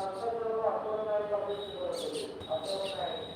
నక్షత్రంలో అక్టోబర్ నాయుడు పంపించుకోవచ్చు October Naidu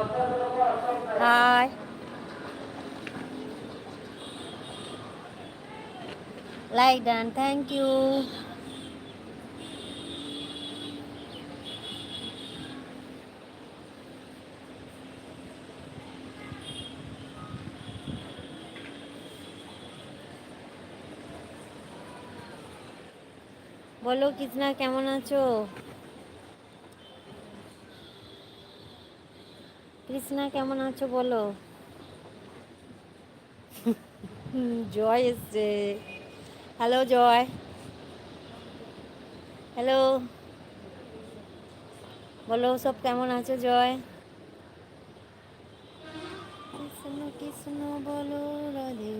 Hi. Like done. Thank you. বলো কৃষ্ণা কেমন আছো কৃষ্ণা কেমন আছো বলো? জয় এসছে। হ্যালো জয়। হ্যালো বলো, সব কেমন আছো, জয়? কৃষ্ণ কৃষ্ণ বলো, Radhe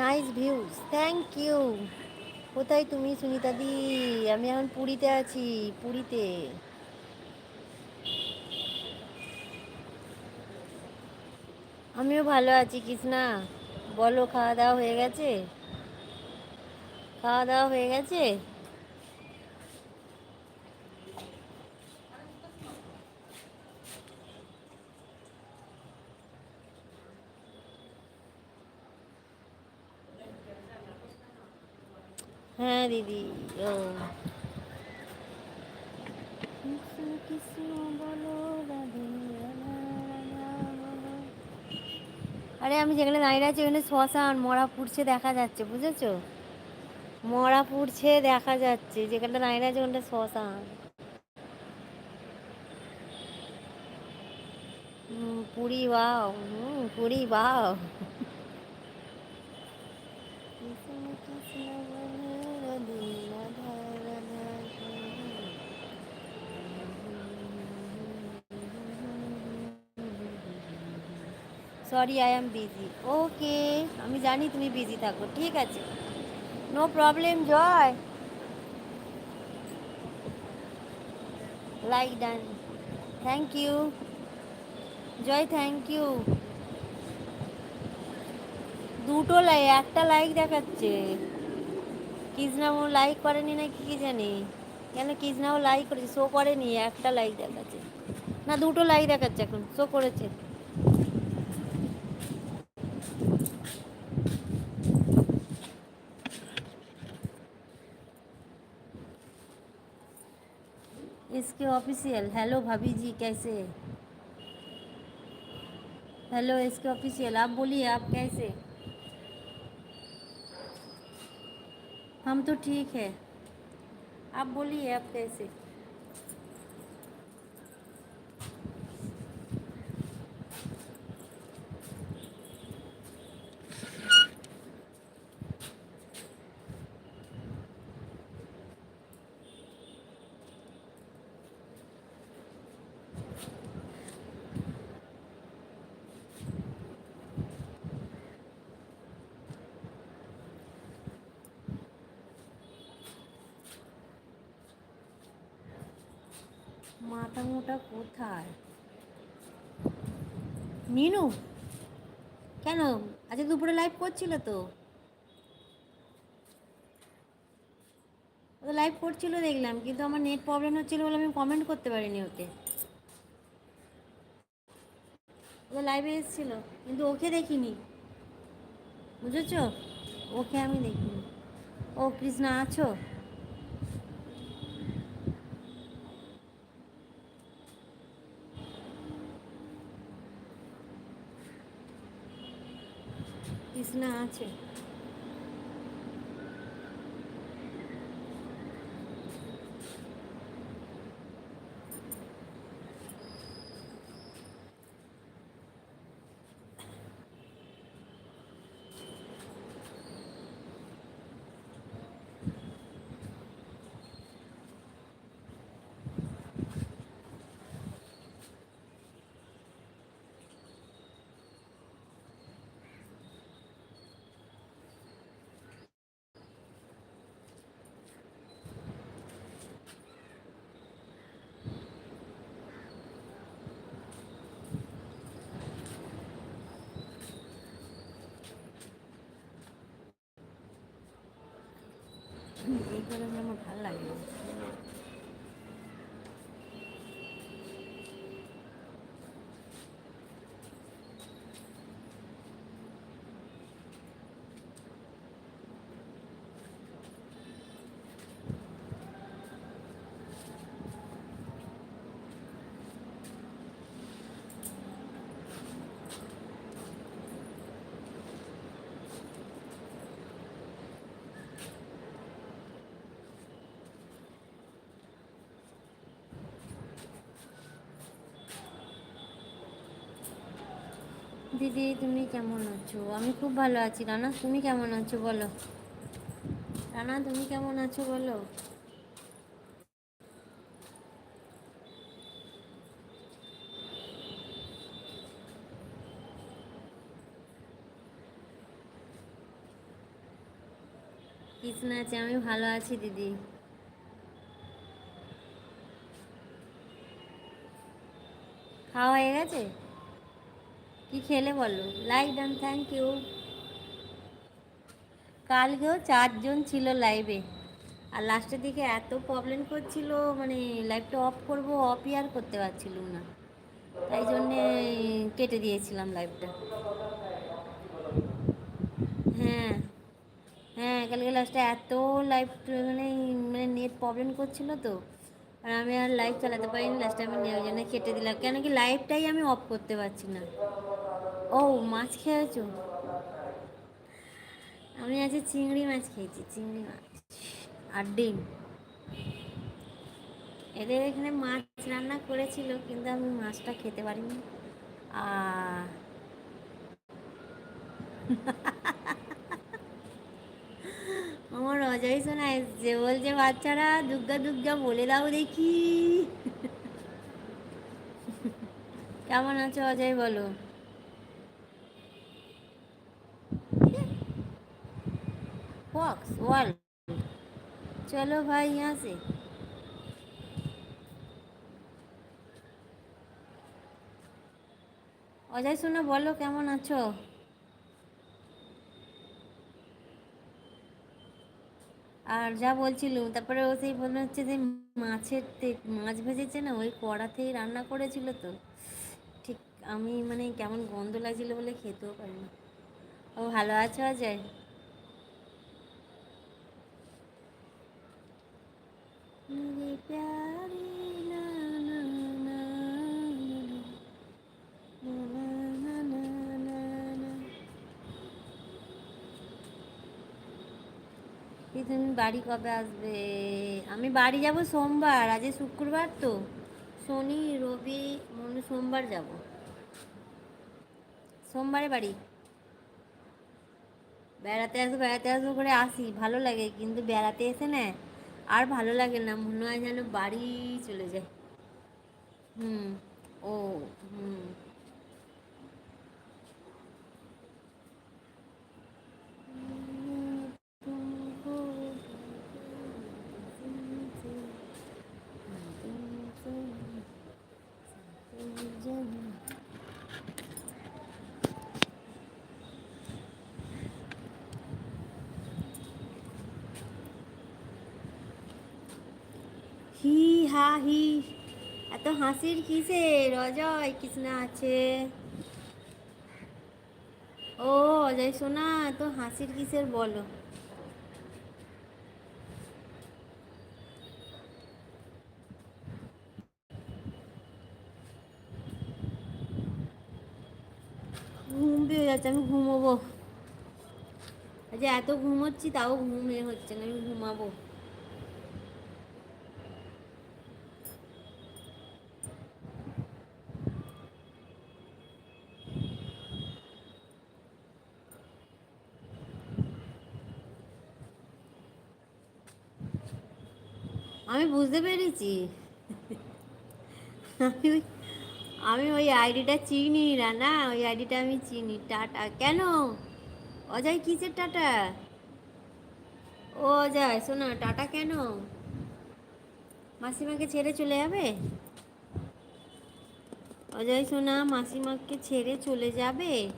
nice views thank you কোথায় তুমি সুনিতাদি আমি এখন পুরীতে আছি, পুরীতে। আমিও ভালো আছি, কৃষ্ণা। বলো, খাওয়া দাওয়া হয়ে গেছে? খাওয়া দাওয়া হয়ে গেছে হ্যাঁ দিদি, ও। আরে আমি যেখানে দাঁড়িয়ে আছি ওখানে শ্মশান, মরা পুড়ছে দেখা যাচ্ছে, বুঝেছ? মরা পুড়ছে দেখা যাচ্ছে, যেখানটা দাঁড়িয়ে আছে ওখানটা শ্মশান। পুরী বাও, হুম, পুরী বাও। Krishna sorry I am busy okay আমি জানি তুমি বিজি থাকো, ঠিক আছে। No problem Joy like done thank you Joy thank you দুটো লাই, একটা লাইক দেখাচ্ছে। কৃষ্ণাও লাইক করেনি নাকি কি জানি কেন কৃষ্ণাও লাইক করেছে শো করেনি একটা লাইক দেখাচ্ছে না দুটো লাইক দেখাচ্ছে এখন শো করেছে इसके ऑफिशियल हेलो भाभी जी कैसे हेलो इसके ऑफिशियल आप बोलिए आप कैसे हम तो ठीक है। आप बोलिए आप कैसे? মাথা মোটা কোথায়? মিনু? কেন? আজকে দুপুরে লাইভ করছিল তো। ও লাইভ করছিল দেখলাম, কিন্তু আমার নেট প্রবলেম হচ্ছিল বলে আমি কমেন্ট করতে পারিনি ওকে। ও লাইভে এসেছিল, কিন্তু ওকে দেখিনি। বুঝেছ? ওকে আমি দেখিনি। ও কৃষ্ণা, আছো? না আছে। এই করে আমার ভালো লাগে না। দিদি, তুমি কেমন আছো? আমি খুব ভালো আছি। রানা, তুমি কেমন আছো বলো? রানা, তুমি কেমন আছো বলো? কৃষ্ণ আছে, আমি ভালো আছি দিদি। খাওয়া হয়ে গেছে? কি খেলে বলো? লাইক ডান থ্যাংক ইউ কালকেও চারজন ছিল লাইভে আর লাস্টের দিকে এত প্রবলেম করছিল মানে লাইভটা অফ করব অফই আর করতে পারছিলাম না। তাই জন্যে কেটে দিয়েছিলাম লাইভটা হ্যাঁ হ্যাঁ কালকে লাস্টে এত লাইভ মানে মানে নেট প্রবলেম করছিল তো। আর আমি আর লাইভ চালাতে পারিনি লাস্টে আমি ওই জন্য কেটে দিলাম। কেন কি লাইভটাই আমি অফ করতে পারছি না। ও, মাছ খেয়েছো? আমি আজকে চিংড়ি মাছ খেয়েছি, চিংড়ি মাছ আর ডিম। এদের এখানে মাছ রান্না করেছিল, কিন্তু আমি মাছটা খেতে পারিনি। আর আমার অজয় শোনা এসছে, বলছে, বাচ্চারা দুর্গা দুর্গা বলে দাও দেখি। কেমন আছো অজয়, বলো? चलो भाई यहाँ से অজয় শোনা বলো কেমন আছো আর যা বলছিলুম তারপরে ও সেই মনে হচ্ছে যে মাছের তে- মাছ ভেজেছে না ওই কড়াতেই রান্না করেছিল তো ঠিক আমি মানে কেমন গন্ধ লাগছিল বলে খেতেও পারি না ও ভালো আছো অজয় তুমি বাড়ি কবে আসবে? আমি বাড়ি যাব সোমবার আজ শুক্রবার তো। শনি, রবি, মনে সোমবার যাব। সোমবারে বাড়ি? বেড়াতে আসব বেড়াতে আসব করে আসি, ভালো লাগে, কিন্তু বেড়াতে এসে না আর ভালো লাগে না মনে হয় যেন বাড়ি চলে যায়। হুম। হি হা হি এত হাসির কিসে অজয়, কৃষ্ণা আছে। ও, অজয় সোনা, এত হাসির কিসের বলো? ঘুম পেয়ে যাচ্ছে, আমি ঘুমোবো। আচ্ছা এত ঘুমোচ্ছি, তাও ঘুমে হচ্ছে না, আমি ঘুমাবো। আমি বুঝতে পেরেছি। আমি ওই- আমি ওই আইডিটা চিনি না না ওই আইডিটা আমি চিনি। টাটা। কেন? অজয়, কিসের টাটা? ও অজয়, শোনো, টাটা কেন? মাসিমাকে ছেড়ে চলে যাবে? অজয় সোনা মাসিমাকে ছেড়ে চলে যাবে?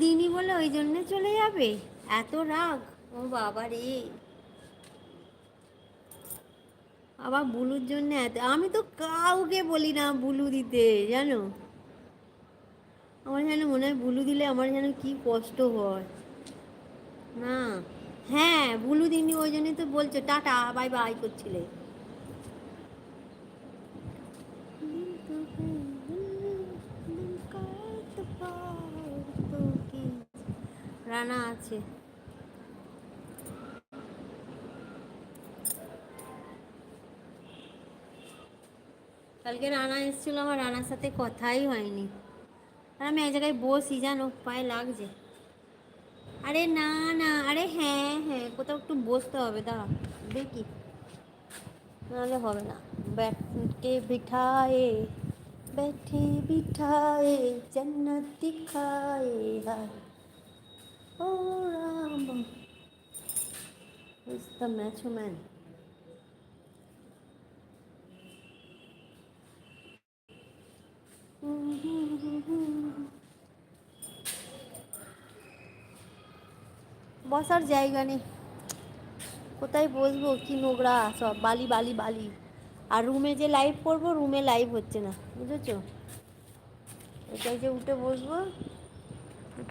দিনি বলে ওই জন্য চলে যাবে? এত রাগ। ও বাবা রে। আবার বুলুর জন্য এত, আমি তো কাউকে বলি না বুলু দিতে, জানো? আমার যেন মনে হয় বুলু দিলে আমার যেন কি কষ্ট হয়। না। হ্যাঁ বুলু দিনি ওই জন্যই তো বলছো। টাটা, বাই বাই করছিলে। রানা আছে কালকে রানা এসেছিল আমার রানার সাথে কথাই হয়নি আর আমি এক জায়গায় বসি জানো পায়ে লাগছে আরে না না আরে হ্যাঁ হ্যাঁ কোথাও একটু বসতে হবে দাঁড়া দেখি নাহলে হবে না बैठके बिठाए बैठे बिठाए जन्नत दिखाए हाय Oh, Rambo. Who's the macho man? বসার জায়গা নেই। কোথায় বসবো? কি নোংরা সব। বালি বালি বালি। আর রুমে যে লাইভ করব রুমে লাইভ হচ্ছে না। বুঝেছ? এটাই যে উঠে বসবো।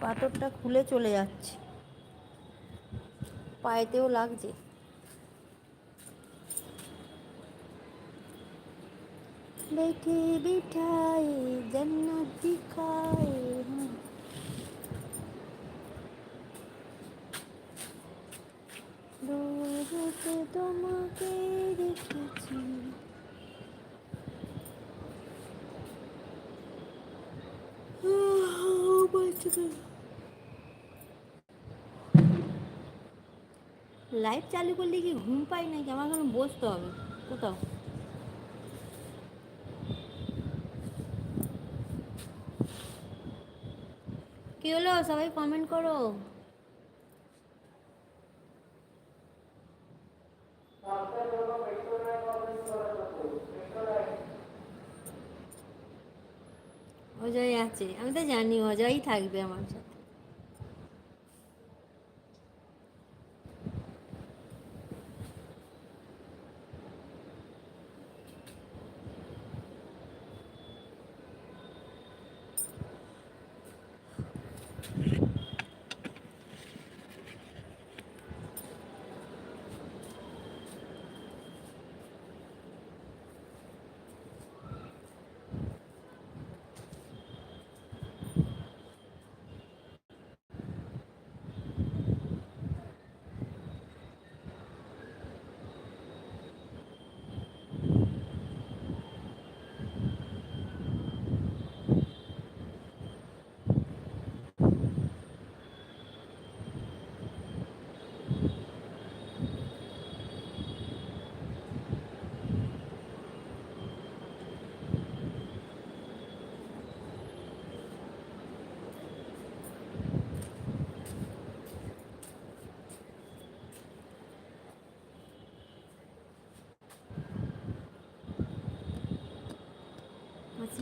পাথরটা খুলে চলে যাচ্ছে পায়েতেও লাগছে बैठे बिठाए जन्नत दिखाए हाँ। দূরতে তোমাকে দেখেছি লাইভ চালু করলে কি ঘুম পাই নাকি? আমার বসতে হবে। কোথাও? কি হলো? সবাই কমেন্ট করো। অজয় আছে। আমি তো জানি অজয়ই থাকবে আমার সাথে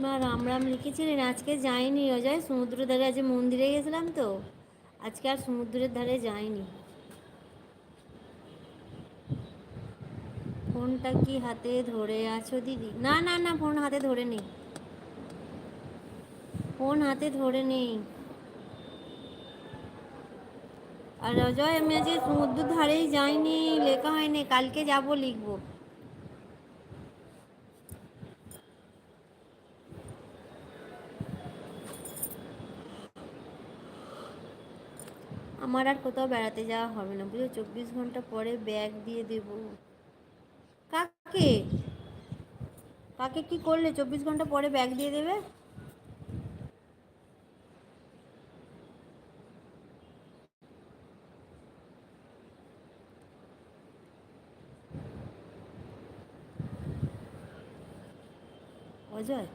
মাসিমা রাম রাম লিখেছিলেন, আজকে যাইনি অজয় সমুদ্র ধারে আজ মন্দিরে গেছিলাম তো। আজকে আর সমুদ্রের ধারে যাইনি। ফোনটা কি হাতে ধরে আছো দিদি? না না না, ফোন হাতে ধরে নেই। ফোন হাতে ধরে নেই। আর অজয়, আমি আজকে সমুদ্র ধারেই যাইনি, লেখা হয়নি, কালকে যাব লিখব। আমার আর কোথাও বেড়াতে যাওয়া হবে না বুঝো চব্বিশ ঘণ্টা পরে ব্যাগ দিয়ে দেব। কাকে? কাকে কি করলে? চব্বিশ ঘণ্টা পরে ব্যাগ দিয়ে দেবে? অজয়?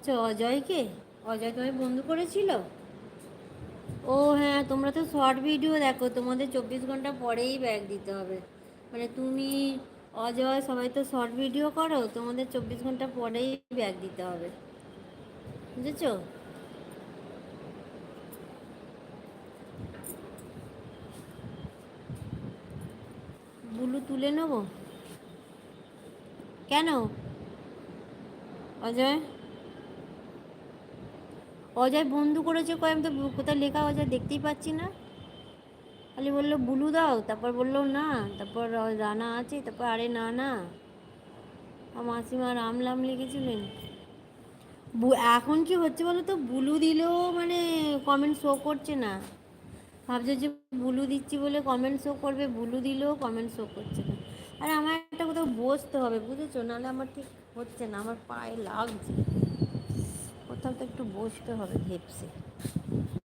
আচ্ছা অজয়কে? অজয় তোমায় বন্ধু করেছিল? ও হ্যাঁ তোমরা তো শর্ট ভিডিও দেখো, তোমাদের চব্বিশ ঘণ্টা পরেই ব্যাগ দিতে হবে। মানে তুমি, অজয়, সবাই তো শর্ট ভিডিও করো, তোমাদের চব্বিশ ঘণ্টা পরেই ব্যাগ দিতে হবে। বুঝেছ? বুলু তুলে নেব? কেন? অজয়? অজয় বন্ধু করেছে কয়? আমি তো কোথায় লেখা অজয় দেখতেই পাচ্ছি না। খালি বলল, বুলু দাও। তারপর বলল, না। তারপর রানা আছে, তারপর আরে না না। মাসিমা রাম লাম লিখেছিলেন। এখন কি হচ্ছে বলো তো? বুলু দিলেও মানে কমেন্ট শো করছে না। ভাবছে যে বুলু দিচ্ছি বলে কমেন্ট শো করবে, বুলু দিলেও কমেন্ট শো করছে না। আর আমার একটা কোথাও বসতে হবে, বুঝেছ? নাহলে আমার ঠিক হচ্ছে না, আমার পায়ে লাগছে। কোথাও তো একটু বসতে হবে ভেপসে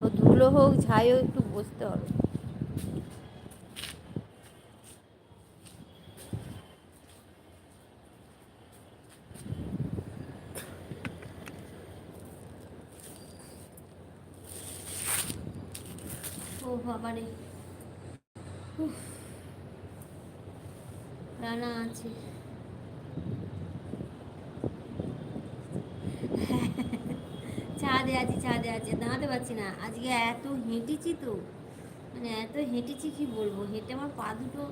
ও ধুলো হোক ছাই হোক, একটু বসতে হবে। ও বাবারে। রানা আছে। ছাদে আছি ছাদে আছি, দাঁড়াতে পারছি না। আজকে এত হেঁটেছি তো। মানে এত হেঁটেছি, কি বলব? হেঁটে আমার পা দুটো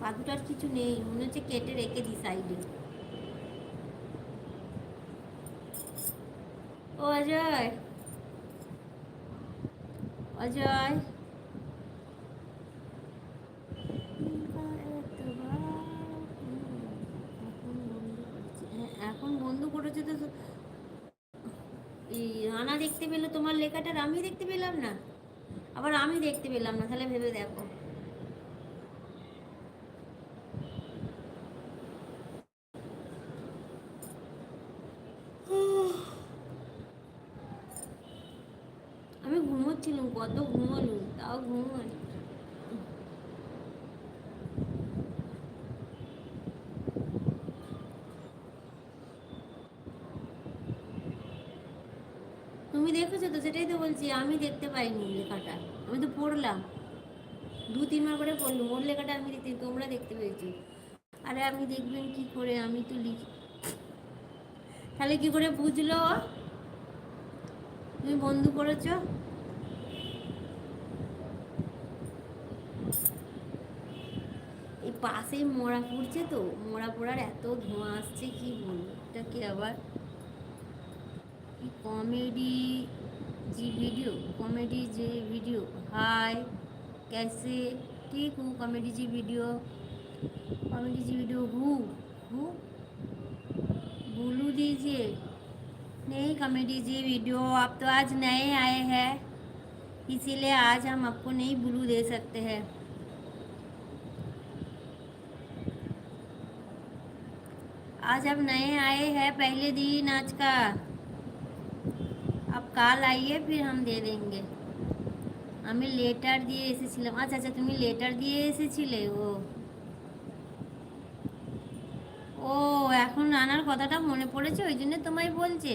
পা দুটো আর কিছু নেই। মনে হচ্ছে কেটে রেখে দিই সাইডে। অজয়। অজয় এখন বন্ধু করেছে তো এই রানা দেখতে পেল তোমার লেখাটার আমি দেখতে পেলাম না। আবার আমি দেখতে পেলাম না, তাহলে ভেবে দেখো আমি ঘুমোচ্ছিলাম কত ঘুমালুম তাও ঘুমাই বলছে তো সেটাই তো বলছি, আমি দেখতে পাইনি লেখাটা, আমি তো পড়লাম। দু তিনবার করে পড়লাম, ওর লেখাটা আমি দেখতে, তোমরা দেখতে পেয়েছি। আরে আমি দেখবেন কি করে, আমি তো লিখি। তাহলে কি করে বুঝলো তুমি বন্ধু করেছ? এই পাশে মোড়া পড়ছে তো, মোড়া পড়ার এত ধোঁয়া আসছে, কি বলব? এটা কি আবার? কমেডি जी वीडियो, कॉमेडी जी वीडियो। हाय, कैसे? ठीक हूँ, कॉमेडी जी वीडियो। कॉमेडी जी वीडियो हूँ हूँ। बोलू दीजिए। नहीं, कॉमेडी जी वीडियो, आप तो आज नए आए हैं। इसीलिए आज हम आपको नहीं ब्लू दे सकते हैं। आज आप नए आए हैं, पहले दिन आज का। আপ কাল আইয়ে फिर हम दे देंगे। আমি লেটার দিয়ে এসেছিলাম আচ্ছা আচ্ছা তুমি লেটার দিয়ে এসেছিলে ও ও এখন রানার কথাটা মনে পড়েছে? ওই জন্য তোমায় বলছে।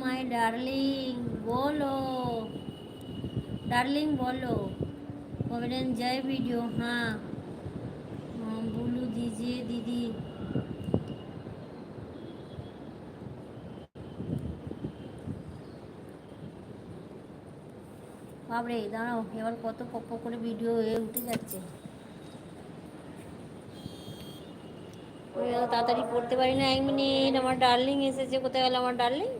মাই ডার্লিং বলো। ডার্লিং বলো। কবেন জয় ভিডিও হ্যাঁ। বলু দিজে, দিদি। বাবরে দাঁড়াও, এবার কত পপ করে ভিডিও হয়ে উঠে যাচ্ছে। তাড়াতাড়ি পড়তে পারি না, এক মিনিট। আমার ডার্লিং এসেছে, কোথায় গেল আমার ডার্লিং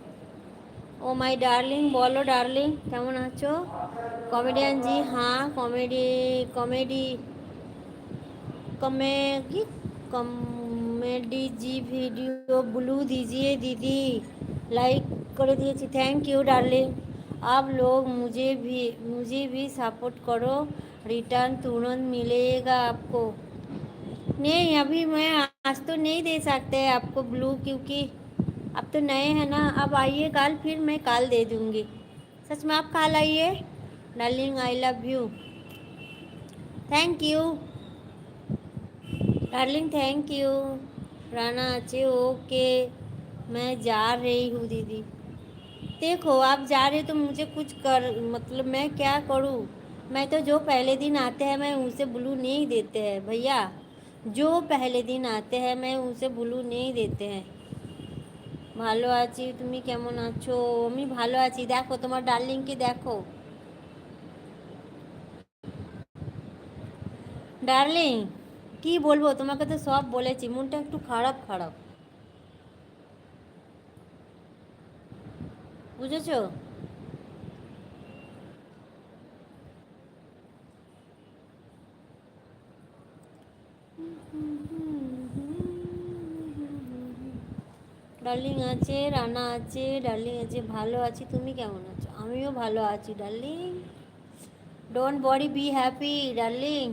ও মাই ডার্লিং বলো ডার্লিং কেমন আছো कॉमेडियन जी हाँ कॉमेडी कॉमेडी कॉमेडी कॉमेडी जी वीडियो ब्लू दीजिए दीदी लाइक कर दिए थैंक यू डार्लिंग आप लोग मुझे भी मुझे भी सपोर्ट करो रिटर्न तुरंत मिलेगा आपको नहीं अभी मैं आज तो नहीं दे सकते आपको ब्लू क्योंकि अब तो नए हैं ना, अब आइए कल फिर मैं कल दे दूँगी। सच में आप कल आइए। Darling I love you thank you darling thank you Rana अच्छे ओके मैं जा रही हूँ दीदी। देखो, आप जा रहे तो मुझे कुछ कर मतलब मैं क्या करूँ? मैं तो जो पहले दिन आते हैं, मैं उसे ब्लू नहीं देते हैं, भैया। जो पहले दिन आते हैं, मैं उसे ब्लू नहीं देते हैं। ভালো আছি, তুমি কেমন আছো? আমি ভালো আছি। দেখো, তোমার ডার্লিংকে দেখো। ডার্লিং, কি বলব? তোমাকে তো সব বলেছি। মনটা একটু খারাপ খারাপ। বুঝেছ? ডার্লিং আছে, রানা আছে ডার্লিং আছে, ভালো আছি, তুমি কেমন আছো? আমিও ভালো আছি ডার্লিং ডোন্ট বডি বি হ্যাপি ডার্লিং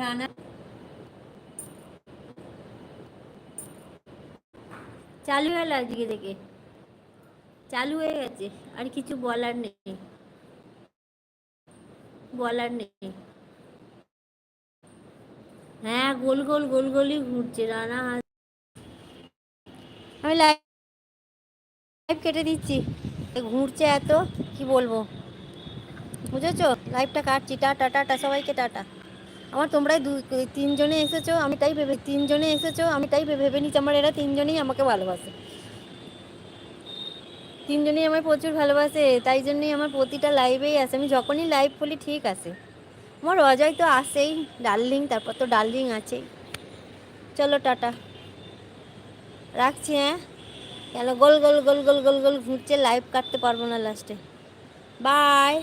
রানা। চালু হলো আজকে থেকে। চালু হয়ে গেছে, আর কিছু বলার নেই। বলার নেই। হ্যাঁ গোল গোল গোল, গোলই ঘুরছে, রানা আমি লাইভ কেটে দিচ্ছি। ঘুরছে এত, কি বলব? বুঝেছ? লাইভটা কাটছি। টাটা টাটা, সবাইকে টাটা। আমার তোমরাই দু তিনজনে এসেছ, আমি তাই ভেবে তিনজনে এসেছ, আমি তাই ভেবে নিচ্ছি, আমার এরা তিনজনেই আমাকে ভালোবাসে। তিনজনেই আমার প্রচুর ভালোবাসে, তাই জন্যই আমার প্রতিটা লাইভেই আসে আমি যখনই লাইভ বলি ঠিক আছে। আমার অজয় তো আসেই ডার্লিং তারপর তো ডার্লিং আছেই। চলো, টাটা। রাখছি হ্যাঁ? কেন? গোল গোল গোল গোল গোল গোল, ঘুরছে লাইভ কাটতে পারব না লাস্টে বাই